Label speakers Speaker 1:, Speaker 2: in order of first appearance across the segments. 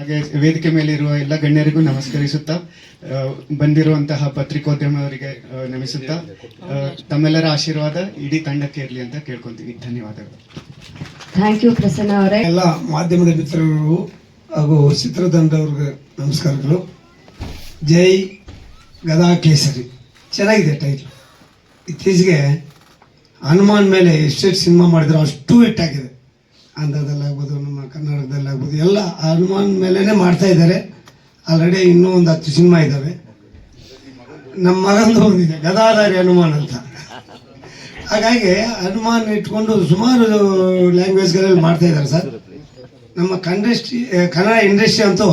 Speaker 1: ಹಾಗೆ ವೇದಿಕೆ ಮೇಲೆ ಇರುವ ಎಲ್ಲ ಗಣ್ಯರಿಗೂ ನಮಸ್ಕರಿಸುತ್ತಾ ಬಂದಿರುವಂತಹ ಪತ್ರಿಕೋದ್ಯಮವರಿಗೆ ನಮಿಸುತ್ತಾ ತಮ್ಮೆಲ್ಲರ ಆಶೀರ್ವಾದ ಇಡೀ ತಂಡಕ್ಕೆ ಇರಲಿ ಅಂತ ಕೇಳ್ಕೊಂತೀವಿ. ಧನ್ಯವಾದಗಳು.
Speaker 2: ಥ್ಯಾಂಕ್ ಯು ಪ್ರಸನ್ನ ಅವರೇ.
Speaker 3: ಎಲ್ಲ ಮಾಧ್ಯಮದ ಮಿತ್ರರು ಹಾಗೂ ಚಿತ್ರತಂಡವ್ರಿಗೆ ನಮಸ್ಕಾರಗಳು. ಜೈ ಗದಾ ಕೇಸರಿ ಚೆನ್ನಾಗಿದೆ ಟೈಟ್ಲ್ ಇತ್ತೀಚೆಗೆ ಹನುಮಾನ್ ಮೇಲೆ ಎಷ್ಟೆಷ್ಟು ಸಿನಿಮಾ ಮಾಡಿದ್ರು ಅಷ್ಟು ಹಿಟ್ಟಾಗಿದೆ ಆಂಧ್ರದಲ್ಲಾಗ್ಬೋದು ನಮ್ಮ ಕರ್ನಾಟಕದಲ್ಲಾಗ್ಬೋದು ಎಲ್ಲ ಹನುಮಾನ್ ಮೇಲೇ ಮಾಡ್ತಾ ಇದ್ದಾರೆ. ಆಲ್ರೆಡಿ ಇನ್ನೂ ಒಂದು ಹತ್ತು ಸಿನಿಮಾ ಇದ್ದಾವೆ ನಮ್ಮ ಮಗಂದು ಒಂದಿದೆ, ಗದಾಧಾರಿ ಹನುಮಾನ್ ಅಂತ. ಹಾಗಾಗಿ ಹನುಮಾನ್ ಇಟ್ಕೊಂಡು ಸುಮಾರು ಲ್ಯಾಂಗ್ವೇಜ್ಗಳಲ್ಲಿ ಮಾಡ್ತಾ ಇದ್ದಾರೆ ಸರ್. ನಮ್ಮ ಕಂಡಸ್ಟ್ರಿ, ಕನ್ನಡ ಇಂಡಸ್ಟ್ರಿ ಅಂತೂ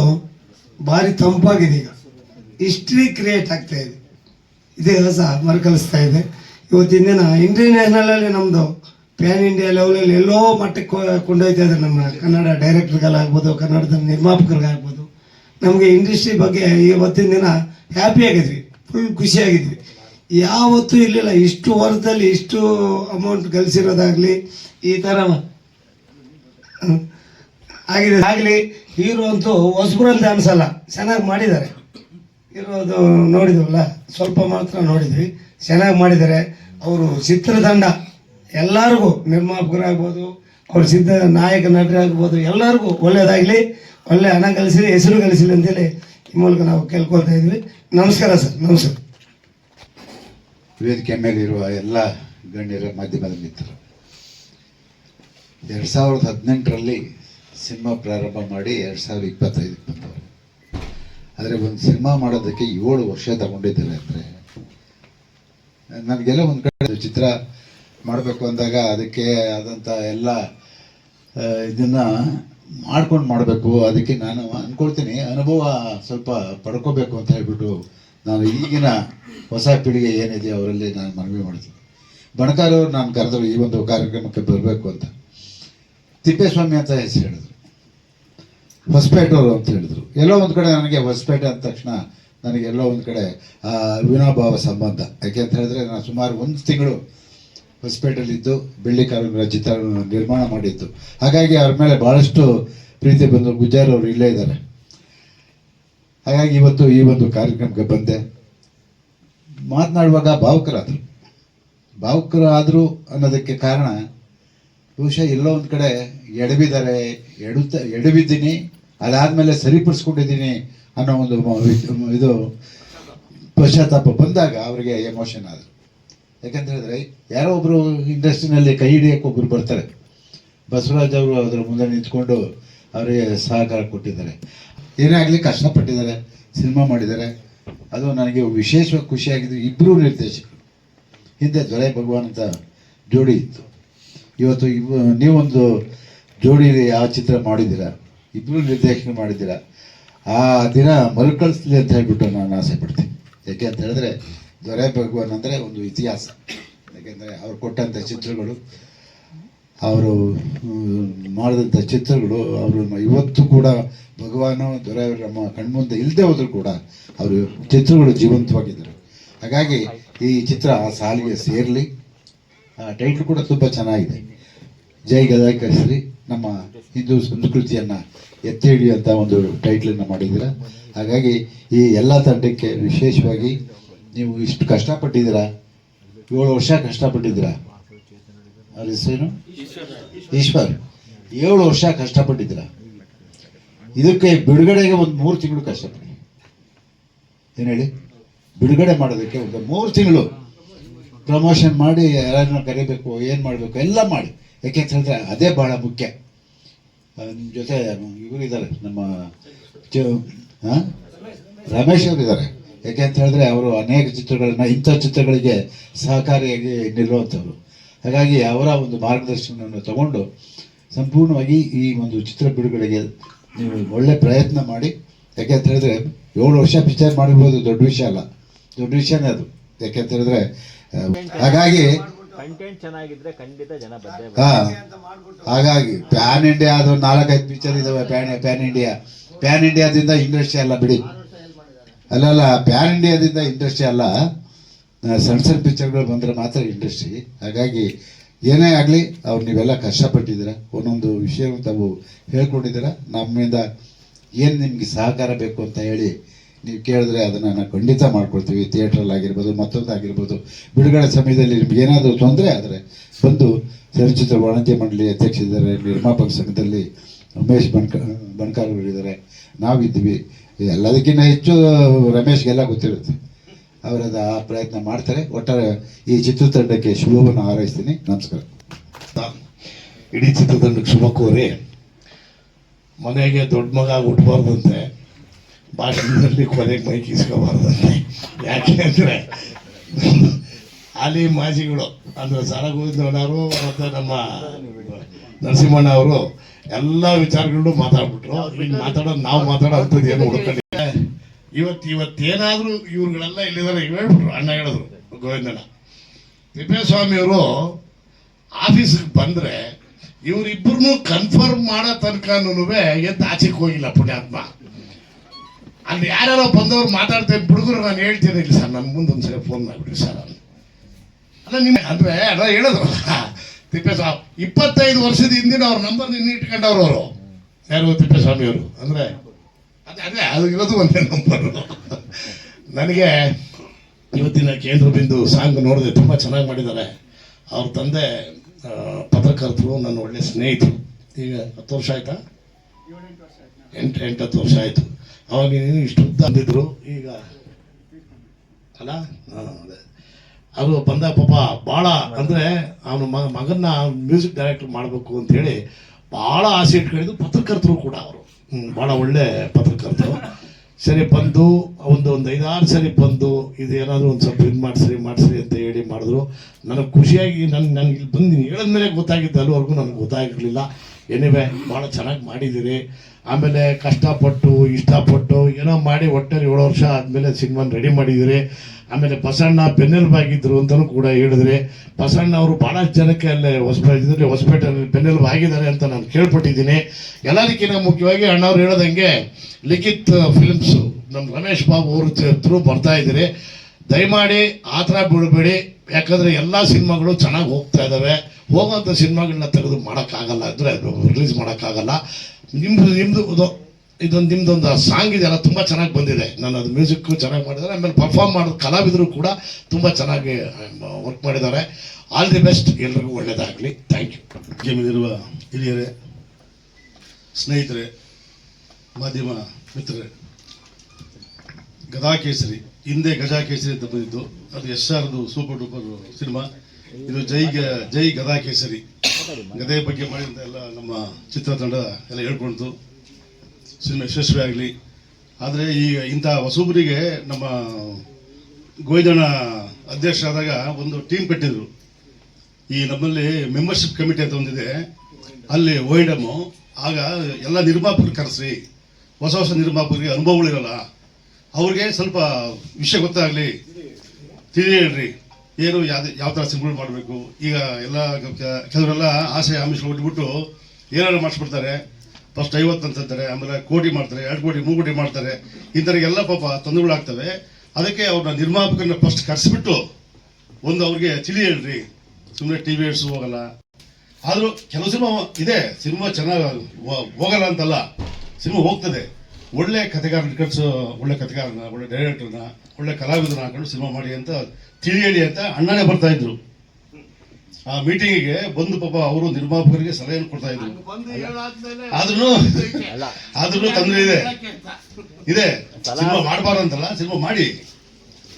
Speaker 3: ಭಾರಿ ತಂಪಾಗಿದೆ ಈಗ. ಹಿಸ್ಟ್ರಿ ಕ್ರಿಯೇಟ್ ಆಗ್ತಾ ಇದೆ. ಇದೇ ಸಹ ಮರುಕಳಿಸ್ತಾ ಇದೆ. ಇವತ್ತಿನ ದಿನ ಇಂಟರ್ನ್ಯಾಷನಲಲ್ಲಿ ನಮ್ಮದು ಪ್ಯಾನ್ ಇಂಡಿಯಾ ಲೆವೆಲಲ್ಲಿ ಎಲ್ಲೋ ಮಟ್ಟಕ್ಕೆ ಕೊಂಡೊಯ್ತಾ ಇದ್ದಾರೆ ನಮ್ಮ ಕನ್ನಡ ಡೈರೆಕ್ಟರ್ಗಳಾಗ್ಬೋದು ಕನ್ನಡದ ನಿರ್ಮಾಪಕರಿಗಾಗ್ಬೋದು ನಮಗೆ ಇಂಡಸ್ಟ್ರಿ ಬಗ್ಗೆ ಇವತ್ತಿನ ದಿನ ಹ್ಯಾಪಿ ಆಗಿದ್ವಿ ಫುಲ್ ಖುಷಿಯಾಗಿದ್ವಿ ಯಾವತ್ತೂ ಇರಲಿಲ್ಲ, ಇಷ್ಟು ವರ್ಷದಲ್ಲಿ ಇಷ್ಟು ಅಮೌಂಟ್ ಗಳಿಸಿರೋದಾಗಲಿ ಈ ಥರ. ಆಗಿದೆ. ಆಗಲಿ ಹೀರೋ ಅಂತೂ ಹೊಸಬ್ರಂತ ಅನ್ಸಲ್ಲ ಚೆನ್ನಾಗಿ ಮಾಡಿದ್ದಾರೆ. ಇರೋದು ನೋಡಿದ್ವಲ್ಲ, ಸ್ವಲ್ಪ ಮಾತ್ರ ನೋಡಿದ್ವಿ, ಚೆನ್ನಾಗಿ ಮಾಡಿದ್ದಾರೆ. ಅವರು ಚಿತ್ರತಂಡ. ಎಲ್ಲರಿಗೂ ನಿರ್ಮಾಪಕರಾಗ್ಬೋದು ಅವ್ರ ಸಿದ್ಧ ನಾಯಕ ನಟರಾಗ್ಬೋದು ಎಲ್ಲರಿಗೂ ಒಳ್ಳೆಯದಾಗಲಿ ಒಳ್ಳೆ ಹಣ ಗಳಿಸಲಿ ಹೆಸರು ಗಳಿಸಲಿ ಅಂತೇಳಿ ಈ ಮೂಲಕ ನಾವು ಕೇಳ್ಕೊಳ್ತಾ ಇದ್ವಿ. ನಮಸ್ಕಾರ ಸರ್ ನಮಸ್ಕಾರ
Speaker 4: ವೇದಿಕೆ ಮೇಲಿರುವ ಎಲ್ಲ ಗಣ್ಯರ ಮಾಧ್ಯಮದ ಮಿತ್ರರು, ಎರಡು ಸಾವಿರದ ಹದಿನೆಂಟರಲ್ಲಿ ಸಿನಿಮಾ ಪ್ರಾರಂಭ ಮಾಡಿ ಎರಡು ಸಾವಿರದ ಇಪ್ಪತ್ತೈದಕ್ಕೆ ಬಂದವರು. ಆದರೆ ಒಂದು ಸಿನಿಮಾ ಮಾಡೋದಕ್ಕೆ ಏಳು ವರ್ಷ ತಗೊಂಡಿದ್ದಾರೆ ಅಂದರೆ, ನನಗೆಲ್ಲ ಒಂದು ಕಡೆ ಚಿತ್ರ ಮಾಡಬೇಕು ಅಂದಾಗ ಅದಕ್ಕೆ ಆದಂಥ ಎಲ್ಲ ಇದನ್ನು ಮಾಡ್ಕೊಂಡು ಮಾಡಬೇಕು. ಅದಕ್ಕೆ ನಾನು ಅಂದ್ಕೊಳ್ತೀನಿ ಅನುಭವ ಸ್ವಲ್ಪ ಪಡ್ಕೋಬೇಕು ಅಂತ ಹೇಳ್ಬಿಟ್ಟು ನಾನು ಈಗಿನ ಹೊಸ ಪೀಳಿಗೆ ಏನಿದೆ ಅವರಲ್ಲಿ ನಾನು ಮನವಿ ಮಾಡ್ತೀನಿ. ಬಣಕಾರವ್ರು ನಾನು ಕರೆದ್ರು ಈ ಒಂದು ಕಾರ್ಯಕ್ರಮಕ್ಕೆ ಬರಬೇಕು ಅಂತ. ತಿಪ್ಪೇಸ್ವಾಮಿ ಅಂತ ಹೆಸರು ಹೇಳಿದ್ರು. ಹೊಸಪೇಟೆಯವರು ಅಂತ ಹೇಳಿದ್ರು. ಎಲ್ಲೋ ಒಂದು ಕಡೆ ನನಗೆ ಹೊಸಪೇಟೆ ಅಂದ ತಕ್ಷಣ ನನಗೆ ಎಲ್ಲೋ ಒಂದು ಕಡೆ ವಿನೋಭಾವ ಸಂಬಂಧ. ಯಾಕೆ ಅಂತ ಹೇಳಿದ್ರೆ ನಾನು ಸುಮಾರು ಒಂದು ತಿಂಗಳು ಹೊಸಪೇಟೆಯಲ್ಲಿದ್ದು ಬೆಳ್ಳಿ ಕಾರ್ಮಿಕರ ಚಿತ್ರ ನಿರ್ಮಾಣ ಮಾಡಿದ್ದು. ಹಾಗಾಗಿ ಅವ್ರ ಮೇಲೆ ಭಾಳಷ್ಟು ಪ್ರೀತಿ ಬಂದು ಗುಜ್ಜಾರ್ ಅವರು ಇಲ್ಲೇ ಇದ್ದಾರೆ. ಹಾಗಾಗಿ ಇವತ್ತು ಈ ಒಂದು ಕಾರ್ಯಕ್ರಮಕ್ಕೆ ಬಂದೆ. ಮಾತನಾಡುವಾಗ ಭಾವುಕರಾದರು. ಭಾವುಕರಾದರು ಅನ್ನೋದಕ್ಕೆ ಕಾರಣ ಬಹುಶಃ ಎಲ್ಲೋ ಒಂದು ಕಡೆ ಎಡವಿದ್ದಾರೆ ಎಡುತ್ತ ಎಡವಿದ್ದೀನಿ ಅದಾದಮೇಲೆ ಸರಿಪಡಿಸ್ಕೊಂಡಿದ್ದೀನಿ ಅನ್ನೋ ಒಂದು ಇದು ಪಶ್ಚಾತ್ತಾಪ ಬಂದಾಗ ಅವರಿಗೆ ಎಮೋಷನ್ ಆದರು. ಯಾಕಂತ ಹೇಳಿದ್ರೆ, ಯಾರೋ ಒಬ್ಬರು ಇಂಡಸ್ಟ್ರಿನಲ್ಲಿ ಕೈ ಹಿಡಿಯಕ್ಕೆ ಒಬ್ಬರು ಬರ್ತಾರೆ. ಬಸವರಾಜ್ ಅವರು ಅದರ ಮುಂದೆ ನಿಂತ್ಕೊಂಡು ಅವರಿಗೆ ಸಹಕಾರ ಕೊಟ್ಟಿದ್ದಾರೆ. ಏನೇ ಆಗಲಿ ಕಷ್ಟಪಟ್ಟಿದ್ದಾರೆ, ಸಿನಿಮಾ ಮಾಡಿದ್ದಾರೆ. ಅದು ನನಗೆ ವಿಶೇಷವಾಗಿ ಖುಷಿಯಾಗಿದ್ದು ಇಬ್ಬರು ನಿರ್ದೇಶಕರು. ಹಿಂದೆ ದೊರೆ ಭಗವಾನ್ ಅಂತ ಜೋಡಿ ಇತ್ತು. ಇವತ್ತು ಇವ್, ನೀವೊಂದು ಜೋಡಿ ಆ ಚಿತ್ರ ಮಾಡಿದ್ದೀರ ಇಬ್ಬರು ನಿರ್ದೇಶನ ಮಾಡಿದ್ದೀರ. ಆ ದಿನ ಮರುಕಳಿಸ್ಲಿ ಅಂತ ಹೇಳ್ಬಿಟ್ಟು ನಾನು ಆಸೆ ಪಡ್ತೀನಿ ಯಾಕೆ ಅಂತ ಹೇಳಿದ್ರೆ ದೊರೆ ಭಗವಾನ್ ಒಂದು ಇತಿಹಾಸ. ಯಾಕೆಂದರೆ ಅವ್ರು ಕೊಟ್ಟಂಥ ಚಿತ್ರಗಳು, ಅವರು ಮಾಡಿದಂಥ ಚಿತ್ರಗಳು, ಅವರು ಇವತ್ತು ಕೂಡ ಭಗವಾನು ದೊರೆ ನಮ್ಮ ಕಣ್ಮುಂದೆ ಇಲ್ಲದೆ ಹೋದರೂ ಕೂಡ ಅವರು ಚಿತ್ರಗಳು ಜೀವಂತವಾಗಿದ್ದರು. ಹಾಗಾಗಿ ಈ ಚಿತ್ರ ಆ ಸಾಲಿಗೆ ಸೇರಲಿ. ಟೈಟ್ಲ್ ಕೂಡ ತುಂಬ ಚೆನ್ನಾಗಿದೆ. ಜೈ ಗದಾ ನಮ್ಮ ಹಿಂದೂ ಸಂಸ್ಕೃತಿಯನ್ನು ಎತ್ತಿ ಹಿಡಿಯುವಂಥ ಒಂದು ಟೈಟ್ಲನ್ನು ಮಾಡಿದ್ದೀರ. ಹಾಗಾಗಿ ಈ ಎಲ್ಲ ತಂಡಕ್ಕೆ ವಿಶೇಷವಾಗಿ ನೀವು ಇಷ್ಟು ಕಷ್ಟಪಟ್ಟಿದ್ದೀರಾ? ಏಳು ವರ್ಷ ಕಷ್ಟಪಟ್ಟಿದ್ದೀರಾ? ಅವ್ರ ಹೆಸರೇನು? ಈಶ್ವರ್. ಏಳು ವರ್ಷ ಕಷ್ಟಪಟ್ಟಿದ್ದೀರಾ? ಇದಕ್ಕೆ ಬಿಡುಗಡೆಗೆ ಒಂದು ಮೂರು ತಿಂಗಳು ಕಷ್ಟಪಡಿ. ಏನು ಹೇಳಿ? ಬಿಡುಗಡೆ ಮಾಡೋದಕ್ಕೆ ಒಂದು ಮೂರು ತಿಂಗಳು. ಪ್ರಮೋಷನ್ ಮಾಡಿ ಯಾರನ್ನ ಕರಿಬೇಕು, ಏನು ಮಾಡಬೇಕು, ಎಲ್ಲ ಮಾಡಿ. ಯಾಕೆ ಅಂತ ಹೇಳಿದ್ರೆ ಅದೇ ಬಹಳ ಮುಖ್ಯ. ನಿಮ್ಮ ಜೊತೆ ಇವರು ಇದ್ದಾರೆ, ನಮ್ಮ? ರಮೇಶ್ ಅವರು ಇದ್ದಾರೆ. ಯಾಕೆ ಅಂತ ಹೇಳಿದ್ರೆ ಅವರು ಅನೇಕ ಚಿತ್ರಗಳನ್ನು ಇಂಥ ಚಿತ್ರಗಳಿಗೆ ಸಹಕಾರಿಯಾಗಿ ನಿಲ್ಲುವಂಥವ್ರು. ಹಾಗಾಗಿ ಅವರ ಒಂದು ಮಾರ್ಗದರ್ಶನವನ್ನು ತಗೊಂಡು ಸಂಪೂರ್ಣವಾಗಿ ಈ ಒಂದು ಚಿತ್ರ ಬಿಡುಗಡೆಗೆ ನೀವು ಒಳ್ಳೆ ಪ್ರಯತ್ನ ಮಾಡಿ. ಯಾಕೆ ಅಂತ ಹೇಳಿದ್ರೆ ಏಳು ವರ್ಷ ಪಿಕ್ಚರ್ ಮಾಡಿರ್ಬೋದು ದೊಡ್ಡ ವಿಷಯ ಅಲ್ಲ. ದೊಡ್ಡ ವಿಷಯನೇ ಅದು. ಯಾಕೆ ಅಂತ ಹೇಳಿದ್ರೆ ಹಾಗಾಗಿ
Speaker 5: ಕಂಟೆಂಟ್ ಚೆನ್ನಾಗಿದ್ರೆ ಖಂಡಿತ ಜನ
Speaker 4: ಹಾ ಹಾಗಾಗಿ ಪ್ಯಾನ್ ಇಂಡಿಯಾ ಅದು ನಾಲ್ಕೈದು ಪಿಕ್ಚರ್ ಇದಾವೆ ಪ್ಯಾನ್ ಪ್ಯಾನ್ ಇಂಡಿಯಾ. ಪ್ಯಾನ್ ಇಂಡಿಯಾದಿಂದ ಇಂಡಸ್ಟ್ರಿ ಅಲ್ಲ ಬಿಡಿ. ಅಲ್ಲಲ್ಲ ಪ್ಯಾನ್ ಇಂಡಿಯಾದಿಂದ ಇಂಡಸ್ಟ್ರಿ ಅಲ್ಲ ಸಣ್ಣ ಸಣ್ಣ ಪಿಕ್ಚರ್ಗಳು ಬಂದರೆ ಮಾತ್ರ ಇಂಡಸ್ಟ್ರಿ ಹಾಗಾಗಿ ಏನೇ ಆಗಲಿ, ಅವ್ರು ನೀವೆಲ್ಲ ಕಷ್ಟಪಟ್ಟಿದ್ದೀರ? ಒಂದೊಂದು ವಿಷಯ ತಾವು ಹೇಳ್ಕೊಂಡಿದ್ದೀರ? ನಮ್ಮಿಂದ ಏನು ನಿಮಗೆ ಸಹಕಾರ ಬೇಕು ಅಂತ ಹೇಳಿ ನೀವು ಕೇಳಿದ್ರೆ ಅದನ್ನು ನಾವು ಖಂಡಿತ ಮಾಡ್ಕೊಳ್ತೀವಿ. ಥಿಯೇಟ್ರಲ್ಲಿ ಆಗಿರ್ಬೋದು, ಮತ್ತೊಂದು ಆಗಿರ್ಬೋದು. ಬಿಡುಗಡೆ ಸಮಯದಲ್ಲಿ ನಿಮ್ಗೆ ಏನಾದರೂ ತೊಂದರೆ ಆದರೆ ಬಂದು ಚಲನಚಿತ್ರ ವಾಣಿಜ್ಯ ಮಂಡಳಿ ಅಧ್ಯಕ್ಷರಿದ್ದಾರೆ, ನಿರ್ಮಾಪಕ ಸಂಘದಲ್ಲಿ ಉಮೇಶ್ ಬಣ್ಕ ಬಣ್ಕಾರ್ ಅವರಿದ್ದಾರೆ ನಾವಿದ್ವಿ ಎಲ್ಲದಕ್ಕಿಂತ ಹೆಚ್ಚು ರಮೇಶ್ಗೆಲ್ಲ ಗೊತ್ತಿರುತ್ತೆ. ಅವರದ್ದು ಆ ಪ್ರಯತ್ನ ಮಾಡ್ತಾರೆ. ಒಟ್ಟಾರೆ ಈ ಚಿತ್ರತಂಡಕ್ಕೆ ಶುಭವನ್ನು ಹಾರೈಸ್ತೀನಿ. ನಮಸ್ಕಾರ.
Speaker 6: ಇಡೀ ಚಿತ್ರತಂಡಕ್ಕೆ ಶುಭ ಕೋರಿ, ಮನೆಗೆ ದೊಡ್ಡ ಮಗ ಹುಟ್ಟಬಾರ್ದಂತೆ ಭಾಷಣದಲ್ಲಿ ಕೊನೆಗೆ ಮೈಕ್ ಇಸ್ಕೋಬಾರ್ದಂತೆ. ಯಾಕೆ ಅಂದರೆ, ಅಲ್ಲಿ ಮಾಜಿಗಳು, ಅಂದರೆ ಸರಗೋವಿಂದಣ್ಣವರು ಮತ್ತು ನಮ್ಮ ನರಸಿಂಹಣ್ಣ ಅವರು ಎಲ್ಲ ವಿಚಾರಗಳನ್ನು ಮಾತಾಡ್ಬಿಟ್ರು. ಈಗ ಮಾತಾಡೋದು ನಾವು ಮಾತಾಡೋ ಏನು ಹುಡುಕೊಂಡಿಲ್ಲ ಇವತ್ತು ಇವತ್ತೇನಾದರೂ ಇವ್ರುಗಳೆಲ್ಲ ಇಲ್ಲಿದ್ದಾರೆ ಹೇಳ್ಬಿಟ್ರು ಅಣ್ಣ ಹೇಳಿದ್ರು ಗೋವಿಂದಣ್ಣ. ತಿಪ್ಪೇಸ್ವಾಮಿಯವರು ಆಫೀಸಿಗೆ ಬಂದ್ರೆ ಇವರಿಬ್ಬರನ್ನು ಕನ್ಫರ್ಮ್ ಮಾಡೋ ತನಕನೂ ಎದ್ದು ಆಚೆಗೆ ಹೋಗಿಲ್ಲ ಪುಣ್ಯಾತ್ಮ. ಅಲ್ಲಿ ಯಾರ್ಯಾರೋ ಬಂದವ್ರು ಮಾತಾಡ್ತೇನೆ ಬಿಡಿದ್ರು ನಾನು ಹೇಳ್ತೀನಿ ಇಲ್ಲ ಸರ್ ನನ್ನ ಮುಂದೆ ಒಂದ್ಸರಿ ಫೋನ್ ಮಾಡಿಬಿಡಿ ಸರ್. ಅಲ್ಲ ನಿಮ್ಮ ಅಂದ್ರೆ ಅಲ್ಲ ಹೇಳಿದ್ರು. ತಿಪ್ಪೇಸ್ವಾಮಿ ಇಪ್ಪತ್ತೈದು ವರ್ಷದ ಹಿಂದಿನ ಅವ್ರ ನಂಬರ್ ನಿನ್ನ ಇಟ್ಕೊಂಡವ್ರು ಅವರು. ಯಾರು ತಿಪ್ಪೇಸ್ವಾಮಿ ಅವರು? ಅಂದ್ರೆ, ಅದೇ ಅದೇ, ಅದು ಇರೋದು ಒಂದೇ ನಂಬರ್ ನನಗೆ ಇವತ್ತಿನ ಕೇಂದ್ರ ಬಿಂದು ಸಾಂಗ್ ನೋಡಿದೆ ತುಂಬ ಚೆನ್ನಾಗಿ ಮಾಡಿದ್ದಾರೆ. ಅವ್ರ ತಂದೆ ಪತ್ರಕರ್ತರು, ನನ್ನ ಒಳ್ಳೆ ಸ್ನೇಹಿತರು. ಈಗ ಹತ್ತು ವರ್ಷ ಆಯ್ತಾ? ಎಂಟು ಎಂಟು, ಹತ್ತು ವರ್ಷ ಆಯಿತು. ಅವಾಗ ಇಷ್ಟು ಅಂದಿದ್ರು. ಈಗ, ಅಲ್ಲ? ಹಾಂ, ಅದೇ. ಅದು ಬಂದ ಪಾಪ ಭಾಳ ಅಂದರೆ ಅವನ ಮಗ ಮಗನ್ನ ಮ್ಯೂಸಿಕ್ ಡೈರೆಕ್ಟರ್ ಮಾಡಬೇಕು ಅಂತೇಳಿ ಭಾಳ ಆಸೆ ಇಟ್ಕೊಂಡಿದ್ದು ಪತ್ರಕರ್ತರು ಕೂಡ ಅವರು. ಭಾಳ ಒಳ್ಳೆ ಪತ್ರಕರ್ತರು. ಸರಿ, ಬಂದು, ಒಂದು ಒಂದು ಐದಾರು ಸರಿ ಬಂದು, ಇದು ಏನಾದರೂ ಒಂದು ಸ್ವಲ್ಪ ಇದು ಮಾಡಿಸ್ರಿ ಮಾಡಿಸ್ರಿ ಅಂತ ಹೇಳಿ ಮಾಡಿದ್ರು. ನನಗೆ ಖುಷಿಯಾಗಿ ನನ್ಗೆ ನನಗೆ ಇಲ್ಲಿ ಬಂದು ಹೇಳಿದ ಮೇಲೆ ಗೊತ್ತಾಗಿದ್ದು ಅಲ್ಲಿವರೆಗೂ ನನಗೆ ಗೊತ್ತಾಗಿರಲಿಲ್ಲ. ಎನಿವೆ ಭಾಳ ಚೆನ್ನಾಗಿ ಮಾಡಿದ್ದೀರಿ ಆಮೇಲೆ ಕಷ್ಟಪಟ್ಟು, ಇಷ್ಟಪಟ್ಟು ಏನೋ ಮಾಡಿ ಒಟ್ಟಲ್ಲಿ ಏಳು ವರ್ಷ ಆದಮೇಲೆ ಸಿನಿಮಾನ ರೆಡಿ ಮಾಡಿದ್ದೀರಿ ಆಮೇಲೆ ಬಸಣ್ಣ ಬೆನ್ನೆಲುಬಾಗಿದ್ರು ಅಂತಲೂ ಕೂಡ ಹೇಳಿದ್ರೆ, ಬಸಣ್ಣ ಅವರು ಭಾಳ ಜನಕ್ಕೆ ಅಲ್ಲೇ ಹೊಸಪೇಟೆ ಹೊಸಪೇಟೆಯಲ್ಲಿ ಬೆನ್ನೆಲುಬು ಆಗಿದ್ದಾರೆ ಅಂತ ನಾನು ಕೇಳ್ಪಟ್ಟಿದ್ದೀನಿ. ಎಲ್ಲದಕ್ಕಿಂತ ಮುಖ್ಯವಾಗಿ ಅಣ್ಣವ್ರು ಹೇಳೋದಂಗೆ ಲಿಖಿತ್ ಫಿಲ್ಮ್ಸು, ನಮ್ಮ ರಮೇಶ್ ಬಾಬು ಅವರು ಥ್ರೂ ಬರ್ತಾ ಇದ್ದೀರಿ. ದಯಮಾಡಿ ಆ ಥರ ಬಿಡಬೇಡಿ ಯಾಕಂದರೆ ಎಲ್ಲ ಸಿನಿಮಾಗಳು ಚೆನ್ನಾಗಿ ಹೋಗ್ತಾ ಇದ್ದಾವೆ ಹೋಗೋಂಥ ಸಿನಿಮಾಗಳನ್ನ ತೆಗೆದು ಮಾಡೋಕ್ಕಾಗಲ್ಲ. ಅಂದರೆ ರಿಲೀಸ್ ಮಾಡೋಕ್ಕಾಗಲ್ಲ. ನಿಮ್ಮದು ನಿಮ್ಮದು ಇದೊಂದು ನಿಮ್ದೊಂದು ಸಾಂಗ್ ಇದೆಯಲ್ಲ, ತುಂಬ ಚೆನ್ನಾಗಿ ಬಂದಿದೆ. ನಾನು ಅದು ಮ್ಯೂಸಿಕ್ಕು ಚೆನ್ನಾಗಿ ಮಾಡಿದ್ದಾರೆ ಆಮೇಲೆ ಪರ್ಫಾರ್ಮ್ ಮಾಡೋದು ಕಲಾವಿದರು ಕೂಡ ತುಂಬ ಚೆನ್ನಾಗಿ ವರ್ಕ್ ಮಾಡಿದ್ದಾರೆ. ಆಲ್ ದಿ ಬೆಸ್ಟ್ ಎಲ್ರಿಗೂ ಒಳ್ಳೆಯದಾಗಲಿ ಥ್ಯಾಂಕ್ ಯು
Speaker 7: ಗೇಮಿನಿರುವ ಹಿರಿಯರೇ, ಸ್ನೇಹಿತರೆ, ಮಾಧ್ಯಮ ಮಿತ್ರರೇ ಗದಾ ಕೇಸರಿ ಹಿಂದೆ ಗಜಾ ಕೇಸರಿ ಅಂತ ಬಂದಿದ್ದು, ಅದು ಎಸ್ ಆರ್ದು ಸೂಪರ್ ಡೂಪರ್ ಸಿನಿಮಾ. ಇದು ಜೈ ಗ- ಜೈ ಗದಾ ಕೇಸರಿ ಗದೆಯ ಬಗ್ಗೆ ಮಾಡಿದಂಥ ಎಲ್ಲ ನಮ್ಮ ಚಿತ್ರತಂಡ ಎಲ್ಲ ಹೇಳ್ಕೊಳ್ತು ಸಿನಿಮಾ ಯಶಸ್ವಿ ಆಗಲಿ. ಆದರೆ ಈ ಇಂಥ ಹೊಸಬರಿಗೆ ನಮ್ಮ ಗೋವಿಂದಣ್ಣ ಅಧ್ಯಕ್ಷರಾದಾಗ ಒಂದು ಟೀಮ್ ಕಟ್ಟಿದ್ರು. ಈ ನಮ್ಮಲ್ಲಿ ಮೆಂಬರ್ಶಿಪ್ ಕಮಿಟಿ ಅಂತ ಒಂದಿದೆ. ಅಲ್ಲಿ ಓಯ್ಡಮು ಆಗ ಎಲ್ಲ ನಿರ್ಮಾಪಕರು ಕರೆಸಿ, ಹೊಸ ಹೊಸ ನಿರ್ಮಾಪಕರಿಗೆ ಅನುಭವಗಳಿರಲ್ಲ ಅವ್ರಿಗೆ ಸ್ವಲ್ಪ ವಿಷಯ ಗೊತ್ತಾಗಲಿ. ತಿಳಿ ಹೇಳ್ರಿ, ಏನು ಯಾವ್ದು, ಯಾವ ಥರ ಸಿಂಗಲ್ ಮಾಡಬೇಕು? ಈಗ ಎಲ್ಲ ಕೆಲವರೆಲ್ಲ ಆಸೆ ಆಮಿಷಗಳು ಬಿಟ್ಬಿಟ್ಟು ಏನಾದ್ರು ಮಾಡಿಸ್ಬಿಡ್ತಾರೆ. ಫಸ್ಟ್ ಐವತ್ತು ಅಂತಾರೆ ಆಮೇಲೆ ಕೋಟಿ ಮಾಡ್ತಾರೆ, ಎರಡು ಕೋಟಿ, ಮೂರು ಕೋಟಿ ಮಾಡ್ತಾರೆ. ಇಂಥವರಿಗೆಲ್ಲ ಪಾಪ ತೊಂದರೆಗಳಾಗ್ತವೆ. ಅದಕ್ಕೆ ಅವ್ರನ್ನ ನಿರ್ಮಾಪಕರನ್ನ ಫಸ್ಟ್ ಕರೆಸಿಬಿಟ್ಟು ಒಂದು ಅವ್ರಿಗೆ ತಿಳಿ ಹೇಳ್ರಿ. ಸುಮ್ಮನೆ ಟಿ ವಿ ಹೋಗಲ್ಲ. ಆದರೂ ಕೆಲವು ಸಿನಿಮಾ ಇದೆ, ಸಿನಿಮಾ ಚೆನ್ನಾಗಿ ಹೋಗಲ್ಲ ಅಂತಲ್ಲ, ಸಿನಿಮಾ ಹೋಗ್ತದೆ. ಒಳ್ಳೆ ಕಥೆಗಾರನ ಕಟ್ಸು, ಒಳ್ಳೆ ಕಥೆಗಾರನ ಒಳ್ಳೆ ಡೈರೆಕ್ಟರ್ನ ಒಳ್ಳೆ ಕಲಾವಿದರನ್ನ ಹಾಕೊಂಡು ಸಿನಿಮಾ ಮಾಡಿ ಅಂತ ತಿಳಿ ಹೇಳಿ ಅಂತ ಅಣ್ಣನೇ ಬರ್ತಾ ಇದ್ರು. ಆ ಮೀಟಿಂಗಿಗೆ ಬಂದು ಪಾಪ ಅವರು ನಿರ್ಮಾಪಕರಿಗೆ ಸಲಹೆಯನ್ನು ಕೊಡ್ತಾ ಇದ್ರು. ಆದ್ರೂ ಆದ್ರೂ ತೊಂದರೆ ಇದೆ. ಇದೆ. ಸಿನಿಮಾ ಮಾಡಬಾರ್ದಂತಲ್ಲ ಸಿನಿಮಾ ಮಾಡಿ.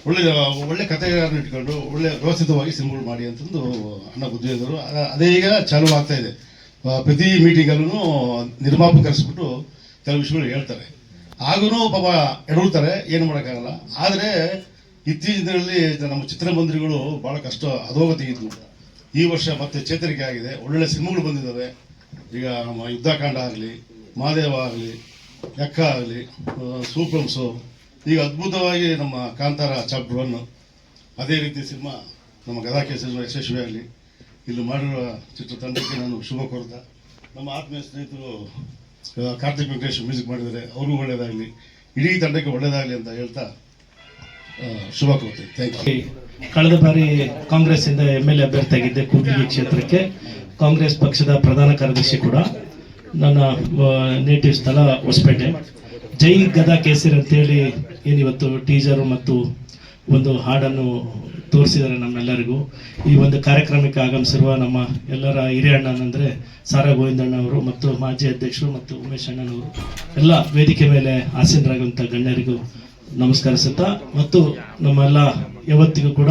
Speaker 7: ಒಳ್ಳೆ ಒಳ್ಳೆ ಕಥೆಗಳನ್ನು ಇಟ್ಕೊಂಡು ಒಳ್ಳೆ ವ್ಯವಸ್ಥಿತವಾಗಿ ಸಿನಿಮಾಗಳು ಮಾಡಿ ಅಂತಂದು ಅಣ್ಣ ಬುದ್ಧಿ ಇದ್ದರು ಅದೇ ಈಗ ಚಾಲು ಆಗ್ತಾ ಇದೆ. ಪ್ರತಿ ಮೀಟಿಂಗಲ್ಲೂ ನಿರ್ಮಾಪಕ ಕರೆಸ್ಬಿಟ್ಟು ಕೆಲವು ವಿಷಯಗಳು ಹೇಳ್ತಾರೆ. ಆಗೂ ಪಾಪ ಎಡಗುತ್ತಾರೆ ಏನು ಮಾಡೋಕ್ಕಾಗಲ್ಲ. ಆದರೆ ಇತ್ತೀಚಿನ ದಿನಗಳಲ್ಲಿ ನಮ್ಮ ಚಿತ್ರಮಂದಿರಗಳು ಭಾಳ ಕಷ್ಟ ಅಧೋಗತಿ ಇದ್ವು ಈ ವರ್ಷ ಮತ್ತೆ ಚೇತರಿಕೆ ಆಗಿದೆ. ಒಳ್ಳೆ ಸಿನಿಮಾಗಳು ಬಂದಿದ್ದಾವೆ. ಈಗ ನಮ್ಮ ಯುದ್ಧಕಾಂಡ ಆಗಲಿ, ಮಹಾದೇವ ಆಗಲಿ ಲೆಕ್ಕ ಆಗಲಿ ಸೂಪ್ರಮ್ಸು ಈಗ ಅದ್ಭುತವಾಗಿ ನಮ್ಮ ಕಾಂತಾರ ಚಾಪ್ಟರ್ ಒನ್ ಅದೇ ರೀತಿ ಸಿನಿಮಾ ನಮ್ಮ ಗದಾಕೆ ಸಿನಿಮಾ ಯಶಸ್ವಿ ಆಗಲಿ. ಇಲ್ಲಿ ಮಾಡಿರುವ ಚಿತ್ರತಂಡಕ್ಕೆ ನಾನು ಶುಭ ಕೋರ್ತಾ. ನಮ್ಮ ಆತ್ಮೀಯ ಸ್ನೇಹಿತರು ಕಾರ್ತಿಕ್ ವೆಂಕಟೇಶ್ ಮ್ಯೂಸಿಕ್ ಮಾಡಿದರೆ ಅವರು ಒಳ್ಳೆಯದಾಗಲಿ ಇಡೀ ತಂಡಕ್ಕೆ ಒಳ್ಳೆಯದಾಗಲಿ ಅಂತ ಹೇಳ್ತಾ ಶುಭ ಕೋರ್ತೀನಿ ಥ್ಯಾಂಕ್ ಯು
Speaker 8: ಕಳೆದ ಬಾರಿ ಕಾಂಗ್ರೆಸ್ ಇಂದ ಎಂ ಎಲ್ ಎ ಅಭ್ಯರ್ಥಿಯಾಗಿದ್ದೆ ಕೂಡ್ಲಿಗಿ ಕ್ಷೇತ್ರಕ್ಕೆ. ಕಾಂಗ್ರೆಸ್ ಪಕ್ಷದ ಪ್ರಧಾನ ಕಾರ್ಯದರ್ಶಿ ಕೂಡ. ನನ್ನ ನೇಟಿವ್ ಸ್ಥಳ ಹೊಸಪೇಟೆ. ಜೈ ಗದಾ ಕೇಸರಿ ಅಂತೇಳಿ ಏನಿವತ್ತು ಟೀಸರು ಮತ್ತು ಒಂದು ಹಾಡನ್ನು ತೋರಿಸಿದ್ದಾರೆ ನಮ್ಮೆಲ್ಲರಿಗೂ. ಈ ಒಂದು ಕಾರ್ಯಕ್ರಮಕ್ಕೆ ಆಗಮಿಸಿರುವ ನಮ್ಮ ಎಲ್ಲರ ಹಿರಿಯ ಅಣ್ಣನಂದ್ರೆ ಸಾರಾ ಗೋವಿಂದಣ್ಣ ಅವರು ಮತ್ತು ಮಾಜಿ ಅಧ್ಯಕ್ಷರು ಮತ್ತು ಉಮೇಶ್ ಅಣ್ಣನವರು. ಎಲ್ಲ ವೇದಿಕೆ ಮೇಲೆ ಆಸೀನರಾಗುವಂಥ ಗಣ್ಯರಿಗೂ ನಮಸ್ಕರಿಸುತ್ತಾ ಮತ್ತು ನಮ್ಮೆಲ್ಲ ಯಾವತ್ತಿಗೂ ಕೂಡ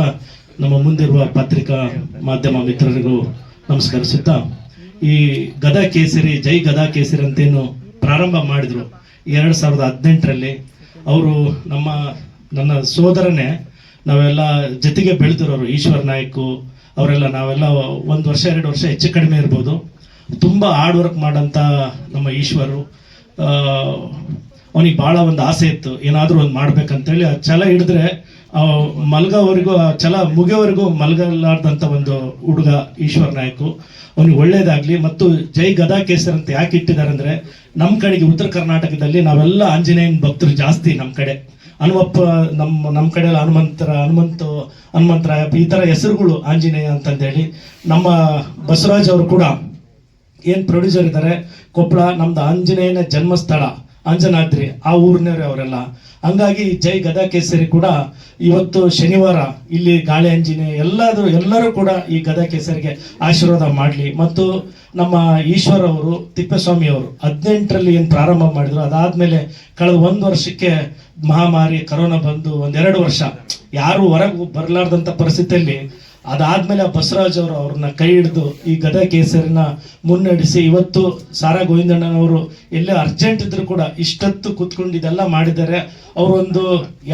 Speaker 8: ನಮ್ಮ ಮುಂದಿರುವ ಪತ್ರಿಕಾ ಮಾಧ್ಯಮ ಮಿತ್ರರಿಗೂ ನಮಸ್ಕರಿಸುತ್ತಾ. ಈ ಗದಾ ಕೇಸರಿ, ಜೈ ಗದಾ ಕೇಸರಿ ಅಂತೇನು ಪ್ರಾರಂಭ ಮಾಡಿದ್ರು ಎರಡು ಸಾವಿರದ ಹದಿನೆಂಟರಲ್ಲಿ. ಅವರು ನಮ್ಮ, ನನ್ನ ಸೋದರನೇ, ನಾವೆಲ್ಲ ಜೊತೆಗೆ ಬೆಳೆದಿರೋರು ಈಶ್ವರ್ ನಾಯ್ಕು, ಅವರೆಲ್ಲ ನಾವೆಲ್ಲ ಒಂದು ವರ್ಷ, ಎರಡು ವರ್ಷ ಹೆಚ್ಚು ಕಡಿಮೆ ಇರ್ಬೋದು. ತುಂಬ ಹಾರ್ಡ್ ವರ್ಕ್ ಮಾಡೋಂಥ ನಮ್ಮ ಈಶ್ವರು. ಅವನಿಗೆ ಭಾಳ ಒಂದು ಆಸೆ ಇತ್ತು, ಏನಾದರೂ ಒಂದು ಮಾಡ್ಬೇಕಂತೇಳಿ. ಆ ಛಲ ಹಿಡಿದ್ರೆ ಮಲ್ಗೋವರೆಗೂ, ಆ ಛಲ ಮುಗಿಯೋವರೆಗೂ ಮಲ್ಗಲಾರ್ದಂಥ ಒಂದು ಹುಡುಗ ಈಶ್ವರ್ ನಾಯ್ಕು. ಅವನಿಗೆ ಒಳ್ಳೇದಾಗ್ಲಿ, ಮತ್ತು ಜೈ ಗದಾ ಕೇಸರ್ ಅಂತ ಯಾಕೆ ಇಟ್ಟಿದ್ದಾರೆ ಅಂದರೆ ನಮ್ಮ ಕಡೆಗೆ ಉತ್ತರ ಕರ್ನಾಟಕದಲ್ಲಿ ನಾವೆಲ್ಲ ಆಂಜನೇಯನ ಭಕ್ತರು ಜಾಸ್ತಿ ನಮ್ಮ ಕಡೆ. ಹನುಮಪ್ಪ ನಮ್ಮ ನಮ್ಮ ಕಡೆ ಎಲ್ಲ ಹನುಮಂತರ ಹನುಮಂತ ಹನುಮಂತರಾಯ ಈ ಥರ ಹೆಸರುಗಳು ಆಂಜನೇಯ ಅಂತಂದೇಳಿ. ನಮ್ಮ ಬಸವರಾಜ್ ಅವರು ಕೂಡ ಏನು ಪ್ರೊಡ್ಯೂಸರ್ ಇದ್ದಾರೆ ಕೊಪ್ಪಳ ನಮ್ದು ಆಂಜನೇಯನ ಜನ್ಮಸ್ಥಳ. ಅಂಜನಾದ್ರಿ, ಆ ಊರಿನವ್ರೆ ಅವರೆಲ್ಲ. ಹಂಗಾಗಿ ಜೈ ಗದಾಕೇಸರಿ ಕೂಡ ಇವತ್ತು ಶನಿವಾರ ಇಲ್ಲಿ ಗಾಳಿ ಆಂಜನೇಯ ಎಲ್ಲಾದರೂ, ಎಲ್ಲರೂ ಕೂಡ ಈ ಗದಾಕೇಸರಿಗೆ ಆಶೀರ್ವಾದ ಮಾಡಲಿ. ಮತ್ತು ನಮ್ಮ ಈಶ್ವರ ಅವರು, ತಿಪ್ಪೇಸ್ವಾಮಿ ಅವರು ಹದಿನೆಂಟರಲ್ಲಿ ಏನು ಪ್ರಾರಂಭ ಮಾಡಿದ್ರು, ಅದಾದ್ಮೇಲೆ ಕಳೆದ ಒಂದು ವರ್ಷಕ್ಕೆ ಮಹಾಮಾರಿ, ಕರೋನಾ ಬಂದು ಒಂದೆರಡು ವರ್ಷ. ಯಾರು ಹೊರಗೆ ಬರಲಾರ್ದಂಥ ಪರಿಸ್ಥಿತಿಯಲ್ಲಿ ಅದಾದ್ಮೇಲೆ ಬಸವರಾಜ್ ಅವರು ಅವ್ರನ್ನ ಕೈ ಹಿಡಿದು ಈ ಗದಾ ಕೇಸರಿನ ಮುನ್ನಡೆಸಿ ಇವತ್ತು ಸಾರಾ ಗೋವಿಂದಣ್ಣನವರು ಎಲ್ಲೇ ಅರ್ಜೆಂಟ್ ಇದ್ರು ಕೂಡ ಇಷ್ಟೊತ್ತು ಕುತ್ಕೊಂಡು ಇದೆಲ್ಲ ಮಾಡಿದ್ದಾರೆ. ಅವರೊಂದು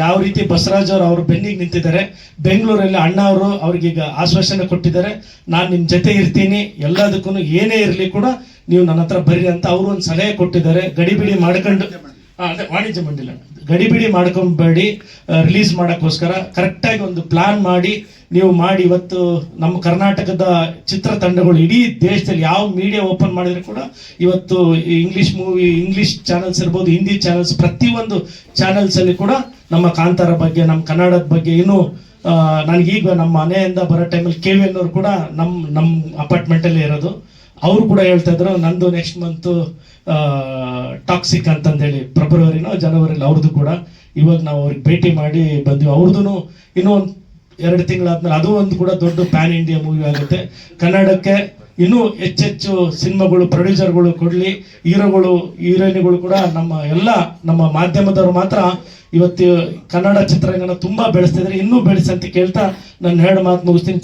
Speaker 8: ಯಾವ ರೀತಿ ಬಸವರಾಜ್ ಅವರು ಅವ್ರ ಬೆನ್ನಿಗೆ ನಿಂತಿದ್ದಾರೆ. ಬೆಂಗಳೂರಲ್ಲಿ ಅಣ್ಣ ಅವರು ಅವ್ರಿಗೀಗ ಆಶ್ವಾಸನೆ ಕೊಟ್ಟಿದ್ದಾರೆ. ನಾನು ನಿಮ್ಮ ಜೊತೆ ಇರ್ತೀನಿ. ಎಲ್ಲದಕ್ಕೂ ಏನೇ ಇರಲಿ ಕೂಡ ನೀವು ನನ್ನ ಹತ್ರ ಬರ್ರಿ ಅಂತ ಅವರು ಒಂದು ಸಲಹೆ ಕೊಟ್ಟಿದ್ದಾರೆ. ಗಡಿಬಿಡಿ ಮಾಡ್ಕೊಂಡು ಅದೇ ವಾಣಿಜ್ಯ ಮಂಡಳಿ ಗಡಿಬಿಡಿ ಮಾಡ್ಕೊಂಬೇಡಿ ರಿಲೀಸ್ ಮಾಡೋಕ್ಕೋಸ್ಕರ ಕರೆಕ್ಟಾಗಿ ಒಂದು ಪ್ಲಾನ್ ಮಾಡಿ ನೀವು ಮಾಡಿ ಇವತ್ತು ನಮ್ಮ ಕರ್ನಾಟಕದ ಚಿತ್ರತಂಡಗಳು ಇಡೀ ದೇಶದಲ್ಲಿ ಯಾವ ಮೀಡಿಯಾ ಓಪನ್ ಮಾಡಿದ್ರು ಕೂಡ ಇವತ್ತು ಇಂಗ್ಲಿಷ್ ಮೂವಿ ಇಂಗ್ಲಿಷ್ ಚಾನೆಲ್ಸ್ ಇರ್ಬೋದು ಹಿಂದಿ ಚಾನೆಲ್ಸ್ ಪ್ರತಿಯೊಂದು ಚಾನೆಲ್ಸ್ ಅಲ್ಲಿ ಕೂಡ ನಮ್ಮ ಕಾಂತಾರ ಬಗ್ಗೆ, ನಮ್ಮ ಕನ್ನಡದ ಬಗ್ಗೆ ಇನ್ನೂ ನನಗೀಗ ನಮ್ಮ ಮನೆಯಿಂದ ಬರೋ ಟೈಮಲ್ಲಿ ಕೆ ವಿ ಅನ್ನೋರು ಕೂಡ ನಮ್ಮ ನಮ್ಮ ಅಪಾರ್ಟ್ಮೆಂಟಲ್ಲಿ ಇರೋದು. ಅವರು ಕೂಡ ಹೇಳ್ತಾ ಇದ್ರು, ನಂದು ನೆಕ್ಸ್ಟ್ ಮಂತು ಟಾಕ್ಸಿಕ್ ಅಂತಂದೇಳಿ ಫೆಬ್ರವರಿನೋ ಜನವರಿಲಿ ಅವ್ರದ್ದು ಕೂಡ. ಇವಾಗ ನಾವು ಅವ್ರಿಗೆ ಭೇಟಿ ಮಾಡಿ ಬಂದ್ವಿ. ಅವ್ರದ್ದು ಇನ್ನೂ ಒಂದು ಎರಡು ತಿಂಗಳಾದ್ಮೇಲೆ ಅದು ಒಂದು ಕೂಡ ದೊಡ್ಡ ಪ್ಯಾನ್ ಇಂಡಿಯಾ ಮೂವಿ ಆಗುತ್ತೆ. ಕನ್ನಡಕ್ಕೆ ಇನ್ನೂ ಹೆಚ್ಚೆಚ್ಚು ಸಿನಿಮಾಗಳು, ಪ್ರೊಡ್ಯೂಸರ್ಗಳು ಕೊಡಲಿ, ಹೀರೋಗಳು, ಹೀರೋಯಿನ್ಗಳು ಕೂಡ ನಮ್ಮ ಎಲ್ಲ ನಮ್ಮ ಮಾಧ್ಯಮದವರು ಮಾತ್ರ ಇವತ್ತು ಕನ್ನಡ ಚಿತ್ರರಂಗನ ತುಂಬಾ ಬೆಳೆಸ್ತಿದ್ರೆ ಇನ್ನೂ ಬೆಳೆಸಿ ಅಂತ ಕೇಳ್ತಾ ನಾನು ಎರಡು ಮಾತು ಮುಗಿಸ್ತೀನಿ.